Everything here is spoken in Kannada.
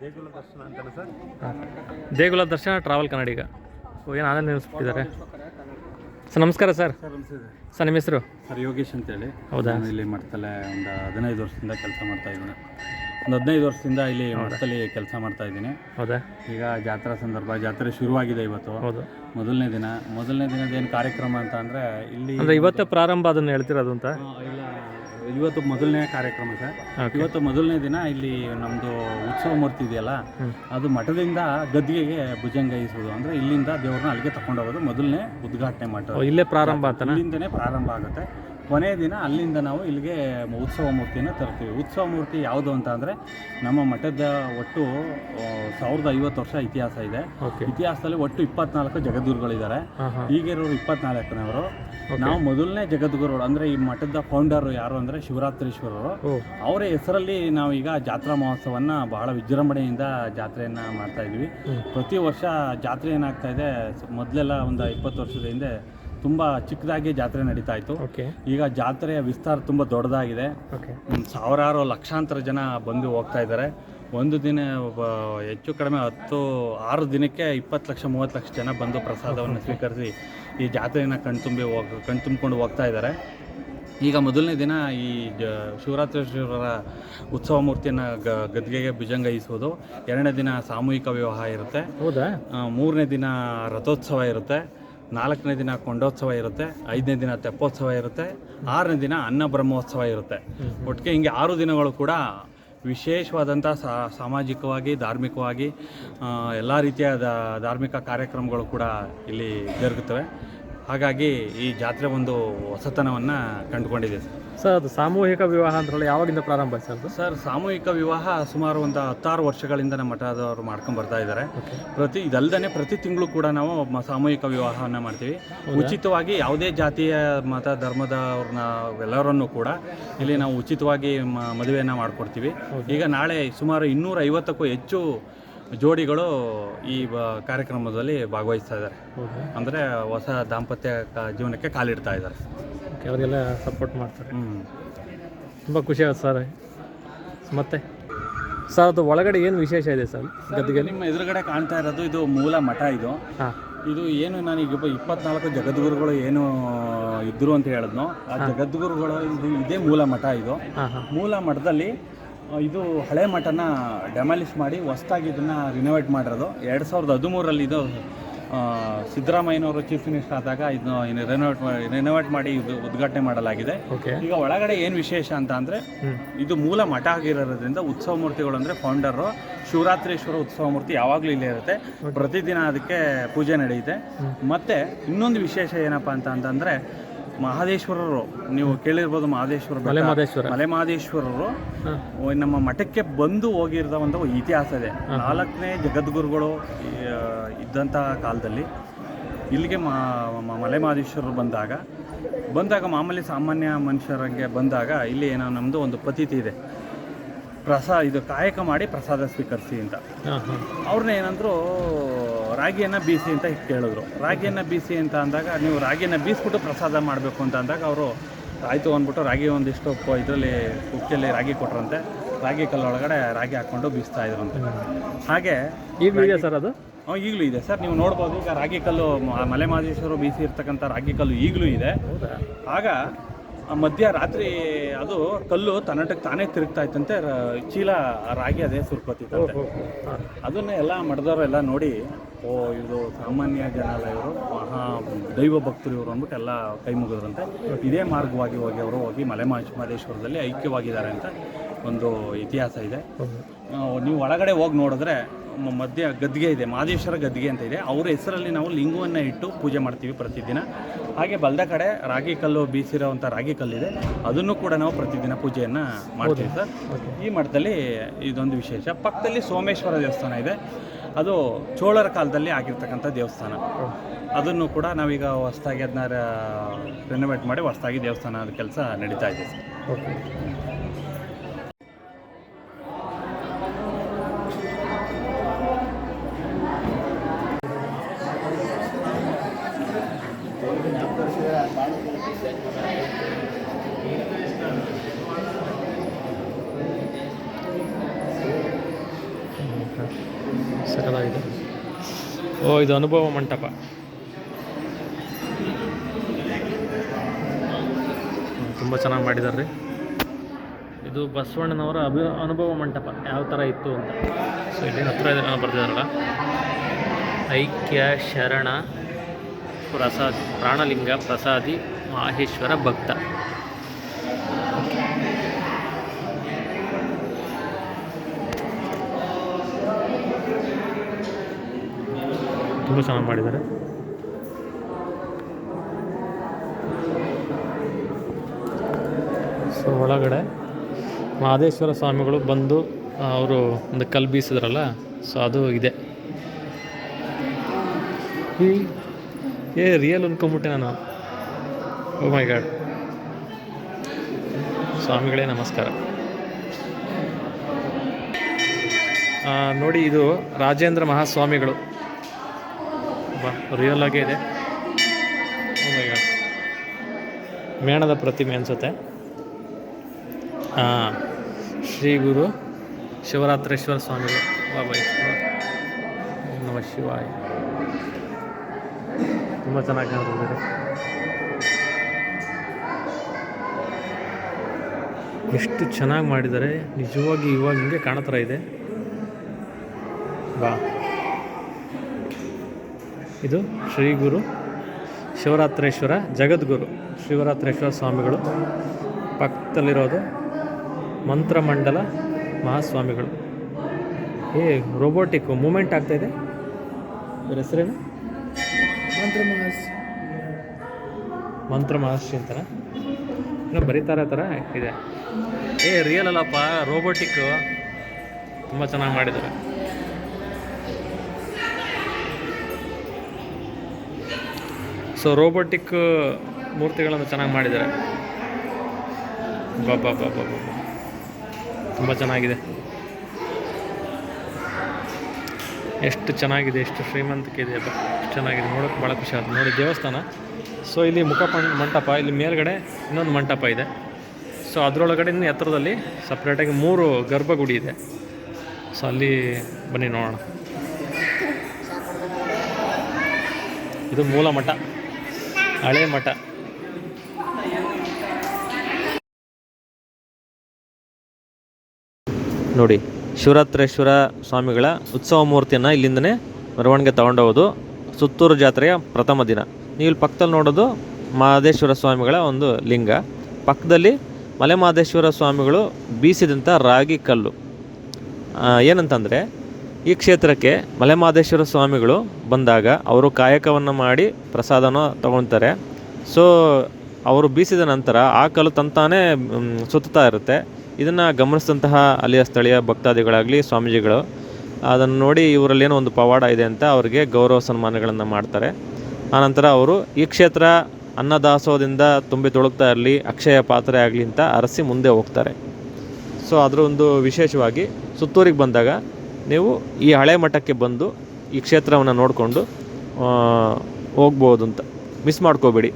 ದೇಗುಲ ದರ್ಶನ ಅಂತಾನೆ ಸರ್? ದೇಗುಲ ದರ್ಶನ ಟ್ರಾವೆಲ್ ಕನ್ನಡಿಗ. ಸೊ ಏನು ಆನಂದ ನಿಲ್ಲಿಸ್ಬಿಟ್ಟಿದ್ದಾರೆ ಸರ್ ನಮಸ್ಕಾರ ಸರ್. ಸರ್ ನಮಸ್ತೆ. ಸರ್ ನಿಮ್ಮ ಹೆಸರು? ಸರ್ ಯೋಗೇಶ್ ಅಂತೇಳಿ. ಹೌದಾ? ಇಲ್ಲಿ ಮಾಡ್ತಲೇ ಒಂದು ಹದಿನೈದು ವರ್ಷದಿಂದ ಕೆಲಸ ಮಾಡ್ತಾ ಇದ್ದೀನಿ. ಒಂದು ಹದಿನೈದು ವರ್ಷದಿಂದ ಇಲ್ಲಿ ಮಠದಲ್ಲಿ ಕೆಲಸ ಮಾಡ್ತಾ ಇದ್ದೀನಿ. ಹೌದಾ? ಈಗ ಜಾತ್ರಾ ಸಂದರ್ಭ ಜಾತ್ರೆ ಶುರುವಾಗಿದೆ ಇವತ್ತು. ಹೌದು. ಮೊದಲನೇ ದಿನ ಮೊದಲನೇ ದಿನದ ಏನು ಕಾರ್ಯಕ್ರಮ ಅಂತ ಅಂದರೆ ಇಲ್ಲಿ ಇವತ್ತು ಇವತ್ತೇ ಪ್ರಾರಂಭ ಅದನ್ನು ಹೇಳ್ತಿರೋದು ಅಂತ? ಇಲ್ಲ ಇವತ್ತು ಮೊದಲನೇ ಕಾರ್ಯಕ್ರಮ ಸರ್. ಇವತ್ತು ಮೊದಲನೇ ದಿನ ಇಲ್ಲಿ ನಮ್ಮದು ಉತ್ಸವ ಮೂರ್ತಿ ಇದೆಯಲ್ಲ ಅದು ಮಠದಿಂದ ಗದ್ದಿಗೆಗೆ ಭುಜಂಗೈಸುವುದು ಅಂದರೆ ಇಲ್ಲಿಂದ ದೇವ್ರನ್ನ ಅಲ್ಲಿಗೆ ತಕೊಂಡೋಗೋದು ಹೋಗೋದು ಮೊದಲನೇ ಉದ್ಘಾಟನೆ ಮಾಡೋದು ಇಲ್ಲೇ ಪ್ರಾರಂಭ ಅಂತ ಇಲ್ಲಿಂದನೇ ಪ್ರಾರಂಭ ಆಗುತ್ತೆ. ಕೊನೆಯ ದಿನ ಅಲ್ಲಿಂದ ನಾವು ಇಲ್ಲಿಗೆ ಉತ್ಸವ ಮೂರ್ತಿಯನ್ನು ತರ್ತೀವಿ ಉತ್ಸವ ಮೂರ್ತಿ ಯಾವುದು ಅಂತ ಅಂದರೆ ನಮ್ಮ ಮಠದ ಒಟ್ಟು ಸಾವಿರದ ಐವತ್ತು ವರ್ಷ ಇತಿಹಾಸ ಇದೆ. ಇತಿಹಾಸದಲ್ಲಿ ಒಟ್ಟು ಇಪ್ಪತ್ನಾಲ್ಕು ಜಗದ್ಗುರುಗಳಿದ್ದಾರೆ. ಈಗಿರೋರು ಇಪ್ಪತ್ನಾಲ್ಕನವರು. ನಾವು ಮೊದಲನೇ ಜಗದ್ಗುರುಗಳು ಅಂದರೆ ಈ ಮಠದ ಫೌಂಡರ್ ಯಾರು ಅಂದರೆ ಶಿವರಾತ್ರೀಶ್ವರರು. ಅವರ ಹೆಸರಲ್ಲಿ ನಾವು ಈಗ ಜಾತ್ರಾ ಮಹೋತ್ಸವನ್ನ ಬಹಳ ವಿಜೃಂಭಣೆಯಿಂದ ಜಾತ್ರೆಯನ್ನ ಮಾಡ್ತಾ ಇದ್ವಿ. ಪ್ರತಿ ವರ್ಷ ಜಾತ್ರೆ ಏನಾಗ್ತಾ ಇದೆ. ಮೊದಲೆಲ್ಲ ಒಂದು ಇಪ್ಪತ್ತು ವರ್ಷದ ಹಿಂದೆ ತುಂಬ ಚಿಕ್ಕದಾಗಿ ಜಾತ್ರೆ ನಡೀತಾ ಇತ್ತು. ಈಗ ಜಾತ್ರೆಯ ವಿಸ್ತಾರ ತುಂಬ ದೊಡ್ಡದಾಗಿದೆ. ಸಾವಿರಾರು ಲಕ್ಷಾಂತರ ಜನ ಬಂದು ಹೋಗ್ತಾ ಇದ್ದಾರೆ. ಒಂದು ದಿನ ಹೆಚ್ಚು ಕಡಿಮೆ ಹತ್ತು ಆರು ದಿನಕ್ಕೆ ಇಪ್ಪತ್ತು ಲಕ್ಷ ಮೂವತ್ತು ಲಕ್ಷ ಜನ ಬಂದು ಪ್ರಸಾದವನ್ನು ಸ್ವೀಕರಿಸಿ ಈ ಜಾತ್ರೆಯನ್ನು ಕಣ್ತುಂಬಿ ಹೋಗ್ ಕಣ್ತುಂಬಿಕೊಂಡು ಹೋಗ್ತಾ ಇದ್ದಾರೆ. ಈಗ ಮೊದಲನೇ ದಿನ ಈ ಜ ಶಿವರಾತ್ರೀಶ್ವರರ ಉತ್ಸವ ಮೂರ್ತಿಯನ್ನು ಗ ಗದ್ಗೆಗೆ ಭುಜಂಗೈಸುವುದು ಎರಡನೇ ದಿನ ಸಾಮೂಹಿಕ ವಿವಾಹ ಇರುತ್ತೆ. ಹೌದಾ? ಮೂರನೇ ದಿನ ರಥೋತ್ಸವ ಇರುತ್ತೆ. ನಾಲ್ಕನೇ ದಿನ ಕೊಂಡೋತ್ಸವ ಇರುತ್ತೆ ಐದನೇ ದಿನ ತೆಪ್ಪೋತ್ಸವ ಇರುತ್ತೆ ಆರನೇ ದಿನ ಅನ್ನ ಬ್ರಹ್ಮೋತ್ಸವ ಇರುತ್ತೆ. ಒಟ್ಟಿಗೆ ಹಿಂಗೆ ಆರು ದಿನಗಳು ಕೂಡ ವಿಶೇಷವಾದಂಥ ಸಾ- ಸಾಮಾಜಿಕವಾಗಿ ಧಾರ್ಮಿಕವಾಗಿ ಎಲ್ಲ ರೀತಿಯ ಧಾರ್ಮಿಕ ಕಾರ್ಯಕ್ರಮಗಳು ಕೂಡ ಇಲ್ಲಿ ಜರುಗುತ್ತವೆ. ಹಾಗಾಗಿ ಈ ಜಾತ್ರೆ ಒಂದು ಹೊಸತನವನ್ನು ಕಂಡುಕೊಂಡಿದೆ ಸರ್. ಸರ್ ಅದು ಸಾಮೂಹಿಕ ವಿವಾಹ ಅಂತಾರಲ್ಲ ಯಾವಾಗಿಂದ ಪ್ರಾರಂಭ ಆಯ್ತು ಸರ್ ಅದು? ಸರ್ ಸಾಮೂಹಿಕ ವಿವಾಹ ಸುಮಾರು ಒಂದು ಹತ್ತಾರು ವರ್ಷಗಳಿಂದ ನಮ್ಮ ಮಠದವರು ಮಾಡ್ಕೊಂಡು ಬರ್ತಾ ಇದ್ದಾರೆ. ಪ್ರತಿ ಇದಲ್ಲದೆ ಪ್ರತಿ ತಿಂಗಳು ಕೂಡ ನಾವು ಮ- ಸಾಮೂಹಿಕ ವಿವಾಹವನ್ನು ಮಾಡ್ತೀವಿ. ಉಚಿತವಾಗಿ ಯಾವುದೇ ಜಾತಿಯ ಮತ ಧರ್ಮದವ್ರನ್ನ ಎಲ್ಲರನ್ನೂ ಕೂಡ ಇಲ್ಲಿ ನಾವು ಉಚಿತವಾಗಿ ಮದುವೆಯನ್ನು ಮಾಡಿಕೊಡ್ತೀವಿ. ಈಗ ನಾಳೆ ಸುಮಾರು ಇನ್ನೂರ ಐವತ್ತಕ್ಕೂ ಹೆಚ್ಚು ಜೋಡಿಗಳು ಈ ಬ- ಕಾರ್ಯಕ್ರಮದಲ್ಲಿ ಭಾಗವಹಿಸ್ತಾ ಇದ್ದಾರೆ. ಹೌದಾ? ಅಂದರೆ ಹೊಸ ದಾಂಪತ್ಯ ಕ- ಜೀವನಕ್ಕೆ ಕಾಲಿಡ್ತಾ ಇದ್ದಾರೆ. ಓಕೆ ಅವರಿಗೆಲ್ಲ ಸಪೋರ್ಟ್ ಮಾಡ್ತಾರೆ. ಹ್ಞೂ ತುಂಬ ಖುಷಿ ಆಗುತ್ತೆ ಸರ್. ಮತ್ತೆ? ಸರ್ ಅದು ಒಳಗಡೆ ಏನು ವಿಶೇಷ ಇದೆ ಸರ್ ಗದ್ದಿಗೆ? ನಿಮ್ಮ ಎದುರುಗಡೆ ಕಾಣ್ತಾ ಇರೋದು ಇದು ಮೂಲ ಮಠ ಇದು. ಹಾಂ. ಇದು ಏನು ನಾನು ಇಪ್ಪ- ಇಪ್ಪತ್ನಾಲ್ಕು ಜಗದ್ಗುರುಗಳು ಏನು ಇದ್ರು ಅಂತ ಹೇಳಿದ್ನೋ ಆ ಜಗದ್ಗುರುಗಳು ಇದು ಇದೇ ಮೂಲ ಮಠ ಇದು. ಹಾಂ ಹಾಂ. ಮೂಲ ಮಠದಲ್ಲಿ ಇದು ಹಳೆ ಮಠನ ಡೆಮಾಲಿಷ್ ಮಾಡಿ ಹೊಸ್ದಾಗಿ ಇದನ್ನು ರಿನೋವೇಟ್ ಮಾಡಿರೋದು. ಎರಡು ಸಾವಿರದ ಹದಿಮೂರರಲ್ಲಿ ಇದು ಸಿದ್ದರಾಮಯ್ಯನವರು ಚೀಫ್ ಮಿನಿಸ್ಟರ್ ಆದಾಗ ಇದನ್ನು ರಿನೋವೇಟ್ ರಿನೋವೇಟ್ ಮಾಡಿ ಇದು ಉದ್ಘಾಟನೆ ಮಾಡಲಾಗಿದೆ. ಈಗ ಒಳಗಡೆ ಏನು ವಿಶೇಷ ಅಂತ ಅಂದರೆ ಇದು ಮೂಲ ಮಠ ಆಗಿರೋದ್ರಿಂದ ಉತ್ಸವ ಮೂರ್ತಿಗಳು ಅಂದರೆ ಫೌಂಡರು ಶಿವರಾತ್ರೀಶ್ವರ ಉತ್ಸವ ಮೂರ್ತಿ ಯಾವಾಗಲೂ ಇಲ್ಲೇ ಇರುತ್ತೆ. ಪ್ರತಿದಿನ ಅದಕ್ಕೆ ಪೂಜೆ ನಡೆಯುತ್ತೆ. ಮತ್ತೆ ಇನ್ನೊಂದು ವಿಶೇಷ ಏನಪ್ಪ ಅಂತ ಅಂತಂದರೆ ಮಹದೇಶ್ವರರು ನೀವು ಕೇಳಿರ್ಬೋದು ಮಹದೇಶ್ವರ. ಮಲೆ ಮಹದೇಶ್ವರ ಮಲೆ ಮಹದೇಶ್ವರರು ನಮ್ಮ ಮಠಕ್ಕೆ ಬಂದು ಹೋಗಿರದ ಒಂದು ಇತಿಹಾಸ ಇದೆ. ನಾಲ್ಕನೇ ಜಗದ್ಗುರುಗಳು ಇದ್ದಂತಹ ಇದ್ದಂಥ ಕಾಲದಲ್ಲಿ. ಇಲ್ಲಿಗೆ ಮಲೆ ಮಹದೇಶ್ವರರು ಬಂದಾಗ ಬಂದಾಗ ಮಾಮೂಲಿ ಸಾಮಾನ್ಯ ಮನುಷ್ಯರಿಗೆ ಬಂದಾಗ ಇಲ್ಲಿ ಏನೋ ನಮ್ಮದು ಒಂದು ಪತಿತಿ ಇದೆ. ಪ್ರಸಾ ಇದು ಕಾಯಕ ಮಾಡಿ ಪ್ರಸಾದ ಸ್ವೀಕರಿಸಿ ಅಂತ. ಅವ್ರನ್ನ ಏನಂದ್ರು ರಾಗಿಯನ್ನು ಬೀಸಿ ಅಂತ ಕೇಳಿದ್ರು. ರಾಗಿಯನ್ನು ಬೀಸಿ ಅಂತ ಅಂದಾಗ ನೀವು ರಾಗಿಯನ್ನು ಬೀಸ್ಬಿಟ್ಟು ಪ್ರಸಾದ ಮಾಡಬೇಕು ಅಂತ ಅಂದಾಗ ಅವರು ಆಯಿತು ಅಂದ್ಬಿಟ್ಟು ರಾಗಿ ಒಂದಿಷ್ಟು ಇದರಲ್ಲಿ ಕುಕ್ಕಿಯಲ್ಲಿ ರಾಗಿ ಕೊಟ್ರಂತೆ. ರಾಗಿ ಕಲ್ಲೊಳಗಡೆ ರಾಗಿ ಹಾಕ್ಕೊಂಡು ಬೀಸ್ತಾ ಇದ್ರಂತೆ ಹಾಗೆ ಈಗಲೂ ಇದೆ ಸರ್ ಅದು? ಹ್ಞೂ ಈಗಲೂ ಇದೆ ಸರ್. ನೀವು ನೋಡ್ಬೋದು ಈಗ ರಾಗಿ ಕಲ್ಲು ಮಲೆ ಮಹದೇಶ್ವರು ಬೀಸಿ ಇರ್ತಕ್ಕಂಥ ರಾಗಿ ಕಲ್ಲು ಈಗಲೂ ಇದೆ. ಆಗ ಮಧ್ಯ ರಾತ್ರಿ ಅದು ಕಲ್ಲು ತನ್ನಟಕ್ಕೆ ತಾನೇ ತಿರುಗ್ತಾ ಇತ್ತಂತೆ ಚೀಲ ರಾಗಿ ಅದೇ ಸುರ್ಕೋತಿತ್ತಂತೆ. ಹಾಂ. ಅದನ್ನ ಎಲ್ಲ ಮಠದವರೆಲ್ಲ ನೋಡಿ ಓ ಇದು ಸಾಮಾನ್ಯ ಜನ ಅಲ್ಲ ಇವರು ಮಹಾ ದೈವ ಭಕ್ತರು ಇವರು ಅಂದ್ಬಿಟ್ಟು ಎಲ್ಲ ಕೈ ಮುಗಿದ್ರಂತೆ. ಇದೇ ಮಾರ್ಗವಾಗಿ ಹೋಗಿ ಅವರು ಹೋಗಿ ಮಲೆ ಮಹದೇಶ್ವರದಲ್ಲಿ ಐಕ್ಯವಾಗಿದ್ದಾರೆ ಅಂತ. ಒಂದು ಇತಿಹಾಸ ಇದೆ. ನೀವು ಒಳಗಡೆ ಹೋಗಿ ನೋಡಿದ್ರೆ ಮಧ್ಯ ಗದ್ದಿಗೆ ಇದೆ ಮಾದೇಶ್ವರ ಗದ್ದಿಗೆ ಅಂತ ಇದೆ. ಅವ್ರ ಹೆಸರಲ್ಲಿ ನಾವು ಲಿಂಗವನ್ನು ಇಟ್ಟು ಪೂಜೆ ಮಾಡ್ತೀವಿ ಪ್ರತಿದಿನ. ಹಾಗೆ ಬಲ್ದ ಕಡೆ ರಾಗಿ ಕಲ್ಲು ಬೀಸಿರೋವಂಥ ರಾಗಿ ಕಲ್ಲಿದೆ. ಅದನ್ನು ಕೂಡ ನಾವು ಪ್ರತಿದಿನ ಪೂಜೆಯನ್ನು ಮಾಡ್ತೀವಿ ಸರ್. ಈ ಮಠದಲ್ಲಿ ಇದೊಂದು ವಿಶೇಷ. ಪಕ್ಕದಲ್ಲಿ ಸೋಮೇಶ್ವರ ದೇವಸ್ಥಾನ ಇದೆ. ಅದು ಚೋಳರ ಕಾಲದಲ್ಲಿ ಆಗಿರ್ತಕ್ಕಂಥ ದೇವಸ್ಥಾನ. ಅದನ್ನು ಕೂಡ ನಾವೀಗ ಹೊಸದಾಗಿ ಅದನ್ನ ರೆನೋವೇಟ್ ಮಾಡಿ ಹೊಸದಾಗಿ ದೇವಸ್ಥಾನ ಕೆಲಸ ನಡೀತಾ ಇದೆ ಸರ್. ಓಕೆ. ಸಕಲಾಗಿದೆ. ಓ, ಇದು ಅನುಭವ ಮಂಟಪ. ತುಂಬ ಚೆನ್ನಾಗಿ ಮಾಡಿದ್ದಾರೆ ಇದು ಬಸವಣ್ಣನವರ ಅಭಿ, ಅನುಭವ ಮಂಟಪ. ಯಾವ ಥರ ಇತ್ತು ಅಂತ. ಸೊ ಇಲ್ಲಿ ಹತ್ರ ಇದೆ ಬರ್ತಿದ್ದಾರಲ್ಲ ಐಕ್ಯ ಶರಣ ಪ್ರಸಾದ್, ಪ್ರಾಣಲಿಂಗ ಪ್ರಸಾದಿ ಮಾಹೇಶ್ವರ ಭಕ್ತ. ತುಂಬ ಚೆನ್ನಾಗಿ ಮಾಡಿದ್ದಾರೆ. ಸೊ, ಒಳಗಡೆ ಮಹದೇಶ್ವರ ಸ್ವಾಮಿಗಳು ಬಂದು ಅವರು ಒಂದು ಕಲ್ಲು ಬೀಸಿದ್ರಲ್ಲ, ಸೊ, ಅದು ಇದೆ. ಏ ರಿಯಲ್ ಅಂದ್ಕೊಂಬಿಟ್ಟೆ ನಾನು. ಓ ಮೈ ಗಾಡ್ ಸ್ವಾಮಿಗಳೇ, ನಮಸ್ಕಾರ. ನೋಡಿ, ಇದು ರಾಜೇಂದ್ರ ಮಹಾಸ್ವಾಮಿಗಳು. ರಿಯಲ್ ಆಗೇ ಇದೆ. Oh. ಮೇಣದ ಪ್ರತಿಮೆ ಅನಿಸುತ್ತೆ. ಹಾಂ, ಶ್ರೀ ಗುರು ಶಿವರಾತ್ರೇಶ್ವರ ಸ್ವಾಮಿಗಳು ಬಾಬಾ ನಮ ಶಿವಾಯ. ತುಂಬ ಚೆನ್ನಾಗಿ ಕಾಣ್ತಿದ್ದಾರೆ ಎಷ್ಟು ಚೆನ್ನಾಗಿ ಮಾಡಿದ್ದಾರೆ. ನಿಜವಾಗಿ ಇವಾಗ ಹಿಂಗೆ ಕಾಣೋ ಥರ ಇದೆ. ಬಾ. ಇದು ಶ್ರೀ ಗುರು ಶಿವರಾತ್ರೇಶ್ವರ ಜಗದ್ಗುರು ಶಿವರಾತ್ರೇಶ್ವರ ಸ್ವಾಮಿಗಳು. ಪಕ್ಕದಲ್ಲಿರೋದು ಮಂತ್ರಮಂಡಲ ಮಹಾಸ್ವಾಮಿಗಳು. ಏ ರೋಬೋಟಿಕ್ ಮೂಮೆಂಟ್ ಆಗ್ತಾಯಿದೆ ಇವ್ರ ಹೆಸರೇನು? ಮಂತ್ರ ಮಹರ್ಷಿ. ಅಂತಾರ ಏನೋ ಬರೀತಾರ ಥರ ಇದೆ. ಏ ರಿಯಲ್ ಅಲ್ಲಪ್ಪ ರೋಬೋಟಿಕ್ ತುಂಬ ಚೆನ್ನಾಗಿ ಮಾಡಿದ್ದಾರೆ. ಸೊ ರೋಬೋಟಿಕ್ ಮೂರ್ತಿಗಳನ್ನು ಚೆನ್ನಾಗಿ ಮಾಡಿದ್ದಾರೆ. ಬಾಬಾ ಬಾಬಾ ತುಂಬ ಚೆನ್ನಾಗಿದೆ. ಎಷ್ಟು ಚೆನ್ನಾಗಿದೆ, ಎಷ್ಟು ಶ್ರೀಮಂತಿಕೆ ಇದೆ ಎಷ್ಟು ಚೆನ್ನಾಗಿದೆ. ನೋಡೋಕ್ಕೆ ಭಾಳ ಖುಷಿ ಆಯ್ತು ನೋಡಿ, ದೇವಸ್ಥಾನ. ಸೊ ಇಲ್ಲಿ ಮುಖ ಮಂಟಪ, ಇಲ್ಲಿ ಮೇಲ್ಗಡೆ ಇನ್ನೊಂದು ಮಂಟಪ ಇದೆ. ಸೊ ಅದರೊಳಗಡೆ ಇನ್ನು ಎತ್ತರದಲ್ಲಿ ಸಪ್ರೇಟಾಗಿ ಮೂರು ಗರ್ಭಗುಡಿ ಇದೆ. ಸೊ ಅಲ್ಲಿ ಬನ್ನಿ ನೋಡೋಣ. ಇದು ಮೂಲ ಮಠ. ಹಳೆ ಮಠ. ನೋಡಿ, ಶಿವರಾತ್ರೇಶ್ವರ ಸ್ವಾಮಿಗಳ ಉತ್ಸವ ಮೂರ್ತಿಯನ್ನು ಇಲ್ಲಿಂದನೇ ಮೆರವಣಿಗೆ ತಗೊಂಡೋಗೋದು ಸುತ್ತೂರು ಜಾತ್ರೆಯ ಪ್ರಥಮ ದಿನ. ನೀವು ಇಲ್ಲಿ ಪಕ್ಕದಲ್ಲಿ ನೋಡೋದು ಮಹದೇಶ್ವರ ಸ್ವಾಮಿಗಳ ಒಂದು ಲಿಂಗ. ಪಕ್ಕದಲ್ಲಿ ಮಲೆ ಮಹದೇಶ್ವರ ಸ್ವಾಮಿಗಳು ಬೀಸಿದಂಥ ರಾಗಿ ಕಲ್ಲು. ಏನಂತಂದರೆ ಈ ಕ್ಷೇತ್ರಕ್ಕೆ ಮಲೆಮಾದೇಶ್ವರ ಸ್ವಾಮಿಗಳು ಬಂದಾಗ ಅವರು ಕಾಯಕವನ್ನು ಮಾಡಿ ಪ್ರಸಾದನ ತಗೊಳ್ತಾರೆ. ಸೊ ಅವರು ಬೀಸಿದ ನಂತರ ಆ ಕಲ್ಲು ತಂತಾನೇ ಸುತ್ತಾ ಇರುತ್ತೆ. ಇದನ್ನು ಗಮನಿಸಿದಂತಹ ಅಲ್ಲಿಯ ಸ್ಥಳೀಯ ಭಕ್ತಾದಿಗಳಾಗಲಿ, ಸ್ವಾಮೀಜಿಗಳು, ಅದನ್ನು ನೋಡಿ ಇವರಲ್ಲಿ ಏನೋ ಒಂದು ಪವಾಡ ಇದೆ ಅಂತ ಅವರಿಗೆ ಗೌರವ ಸನ್ಮಾನಗಳನ್ನು ಮಾಡ್ತಾರೆ. ಆನಂತರ ಅವರು ಈ ಕ್ಷೇತ್ರ ಅನ್ನದಾಸೋಹದಿಂದ ತುಂಬಿ ತೊಳಗ್ತಾ ಇರಲಿ, ಅಕ್ಷಯ ಪಾತ್ರೆ ಆಗಲಿ ಅಂತ ಅರಸಿ ಮುಂದೆ ಹೋಗ್ತಾರೆ. ಸೊ ಅದರ ಒಂದು ವಿಶೇಷವಾಗಿ ಸುತ್ತೂರಿಗೆ ಬಂದಾಗ ನೀವು ಈ ಹಳೆ ಮಠಕ್ಕೆ ಬಂದು ಈ ಕ್ಷೇತ್ರವನ್ನು ನೋಡಿಕೊಂಡು ಹೋಗ್ಬೋದು ಅಂತ ಮಿಸ್ ಮಾಡ್ಕೋಬೇಡಿ.